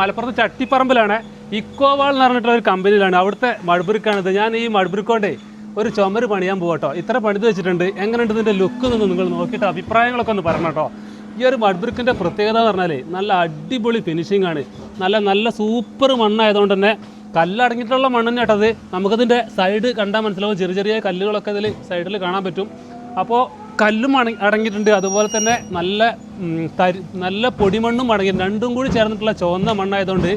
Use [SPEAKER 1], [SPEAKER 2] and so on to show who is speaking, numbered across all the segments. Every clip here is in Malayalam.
[SPEAKER 1] മലപ്പുറത്ത് ചട്ടിപ്പറമ്പിലാണ് ഇക്കോവാൾ എന്ന് പറഞ്ഞിട്ടുള്ള ഒരു കമ്പനിയിലാണ്. അവിടുത്തെ മഴബുരുക്കാണിത് ഞാൻ ഈ മഡ്ബ്രിക്കോണ്ടേ ഒരു ചുമര് പണിയാൻ പോകട്ടോ ഇത്ര പണിത് വെച്ചിട്ടുണ്ട്. എങ്ങനെയുണ്ട് ഇതിന്റെ ലുക്ക് എന്ന് നിങ്ങൾ നോക്കിയിട്ട് അഭിപ്രായങ്ങളൊക്കെ ഒന്ന് പറഞ്ഞു കേട്ടോ. ഈ ഒരു മഡ്ബ്രിക്കിന്റെ പ്രത്യേകത എന്ന് പറഞ്ഞാൽ നല്ല അടിപൊളി ഫിനിഷിംഗ് ആണ്. നല്ല നല്ല സൂപ്പർ മണ്ണായതുകൊണ്ട് തന്നെ കല്ലടങ്ങിയിട്ടുള്ള മണ്ണ് കേട്ടത് നമുക്കതിന്റെ സൈഡ് കണ്ടാൽ മനസ്സിലാവും. ചെറിയ ചെറിയ കല്ലുകളൊക്കെ ഇതിൽ സൈഡിൽ കാണാൻ പറ്റും. അപ്പോൾ കല്ലും അട അടങ്ങിയിട്ടുണ്ട്. അതുപോലെ തന്നെ നല്ല തരി നല്ല പൊടിമണ്ണും അടങ്ങി രണ്ടും കൂടി ചേർന്നിട്ടുള്ള ചുവന്ന മണ്ണായതുകൊണ്ട്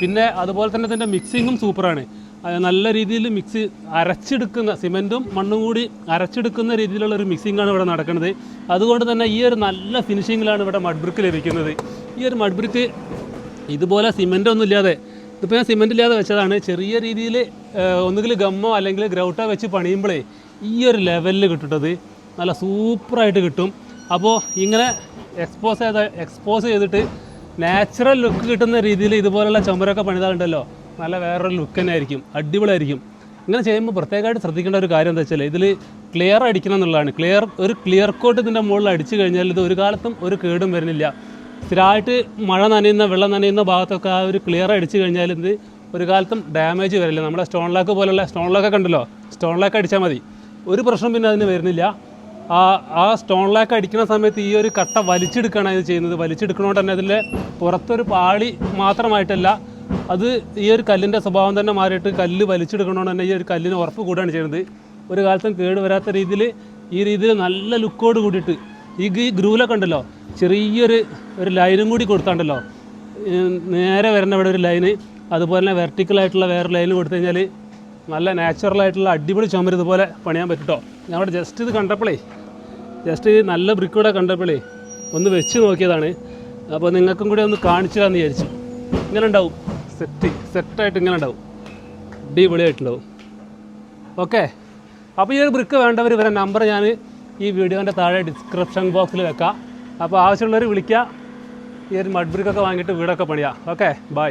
[SPEAKER 1] പിന്നെ അതുപോലെ തന്നെ ഇതിന്റെ മിക്സിങ്ങും സൂപ്പറാണ്. നല്ല രീതിയിൽ മിക്സ് അരച്ചെടുക്കുന്ന സിമെന്റും മണ്ണും കൂടി അരച്ചെടുക്കുന്ന രീതിയിലുള്ള ഒരു മിക്സിങ്ങാണ് ഇവിടെ നടക്കുന്നത്. അതുകൊണ്ട് തന്നെ ഈ ഒരു നല്ല ഫിനിഷിങ്ങിലാണ് ഇവിടെ മഡ്ബ്രിക്ക് ലഭിക്കുന്നത്. ഈ ഒരു മഡ്ബ്രിക്ക് ഇതുപോലെ സിമെന്റ് ഒന്നും ഇല്ലാതെ ഇതിപ്പോൾ ഞാൻ സിമെന്റ് ഇല്ലാതെ വെച്ചതാണ്. ചെറിയ രീതിയിൽ ഒന്നുകിൽ ഗമ്മോ അല്ലെങ്കിൽ ഗ്രൗട്ടോ വെച്ച് പണിയുമ്പോഴേ ഈ ഒരു ലെവലിൽ കിട്ടുന്നത്. നല്ല സൂപ്പറായിട്ട് കിട്ടും. അപ്പോൾ ഇങ്ങനെ എക്സ്പോസ് ചെയ്ത എക്സ്പോസ് ചെയ്തിട്ട് നാച്ചുറൽ ലുക്ക് കിട്ടുന്ന രീതിയിൽ ഇതുപോലുള്ള ചുമരൊക്കെ പണിതാളുണ്ടല്ലോ. നല്ല വേറൊരു ലുക്ക് തന്നെ ആയിരിക്കും. അടിപൊളിയായിരിക്കും. ഇങ്ങനെ ചെയ്യുമ്പോൾ പ്രത്യേകമായിട്ട് ശ്രദ്ധിക്കേണ്ട ഒരു കാര്യം എന്താ വെച്ചാൽ ഇതിൽ ക്ലിയർ അടിക്കണം എന്നുള്ളതാണ്. ക്ലിയർ ഒരു ക്ലിയർ കോട്ട് ഇതിന്റെ മുകളിൽ അടിച്ചു കഴിഞ്ഞാൽ ഇത് ഒരു കാലത്തും ഒരു കേടും വരുന്നില്ല. സ്ഥിരമായിട്ട് മഴ നനയുന്ന വെള്ളം നനയുന്ന ഭാഗത്തൊക്കെ ആ ഒരു ക്ലിയർ അടിച്ചു കഴിഞ്ഞാൽ ഇത് ഒരു കാലത്തും ഡാമേജ് വരില്ല. നമ്മുടെ സ്റ്റോൺ ലാക്ക് പോലുള്ള സ്റ്റോൺ ലാക്കൊക്കെ ഉണ്ടല്ലോ. സ്റ്റോൺ ലാക്ക് അടിച്ചാൽ മതി. ഒരു പ്രശ്നം പിന്നെ അതിന് വരുന്നില്ല. ആ ആ സ്റ്റോൺ ലാക്ക് അടിക്കുന്ന സമയത്ത് ഈ ഒരു കട്ട വലിച്ചെടുക്കുകയാണ് ഇത് ചെയ്യുന്നത്. വലിച്ചെടുക്കണോണ്ട് തന്നെ അതിന്റെ പുറത്തൊരു പാളി മാത്രമായിട്ടല്ല അത് ഈ ഒരു കല്ലിന്റെ സ്വഭാവം തന്നെ മാറിയിട്ട് കല്ല് വലിച്ചെടുക്കണോണ്ട് തന്നെ ഈ ഒരു കല്ലിന് ഉറപ്പ് കൂടുകയാണ് ചെയ്യുന്നത്. ഒരു കാലത്തും കേട് വരാത്ത രീതിയിൽ ഈ രീതിയിൽ നല്ല ലുക്കോട് കൂടിയിട്ട് ഈ ഗ- ഗ്രൂലൊക്കെ ഉണ്ടല്ലോ ചെറിയൊരു ഒരു ലൈനും കൂടി കൊടുത്താണ്ടല്ലോ. നേരെ വരുന്ന ഇവിടെ ഒരു ലൈന് അതുപോലെ തന്നെ വെർട്ടിക്കലായിട്ടുള്ള വേറെ ലൈന് കൊടുത്തു കഴിഞ്ഞാൽ നല്ല നാച്ചുറൽ ആയിട്ടുള്ള അടിപൊളി ചുമര് ഇതുപോലെ പണിയാൻ പറ്റുട്ടോ ഞാൻ ഇവിടെ ജസ്റ്റ് ഇത് കണ്ടപ്പോഴേ ജസ്റ്റ് നല്ല ബ്രിക്ക് കൂടെ കണ്ടപ്പോഴേ ഒന്ന് വെച്ച് നോക്കിയതാണ്. അപ്പോൾ നിങ്ങൾക്കും കൂടി ഒന്ന് കാണിച്ചു തരാമെന്ന് വിചാരിച്ചു. ഇങ്ങനെ ഉണ്ടാവും സെറ്റ് സെറ്റായിട്ട് ഇങ്ങനെ ഉണ്ടാവും അടിപൊളിയായിട്ടുണ്ടാവും. ഓക്കെ അപ്പോൾ ഈ ഒരു ബ്രിക്ക് വേണ്ടവർ ഇവരെ നമ്പർ ഞാൻ ഈ വീഡിയോന്റെ താഴെ ഡിസ്ക്രിപ്ഷൻ ബോക്സിൽ വെക്കാം. അപ്പോൾ ആവശ്യമുള്ളവർ വിളിക്കുക. ഈ ഒരു മഡ് ബ്രിക്കൊക്കെ വാങ്ങിയിട്ട് വീടൊക്കെ പണിയാം. Okay bye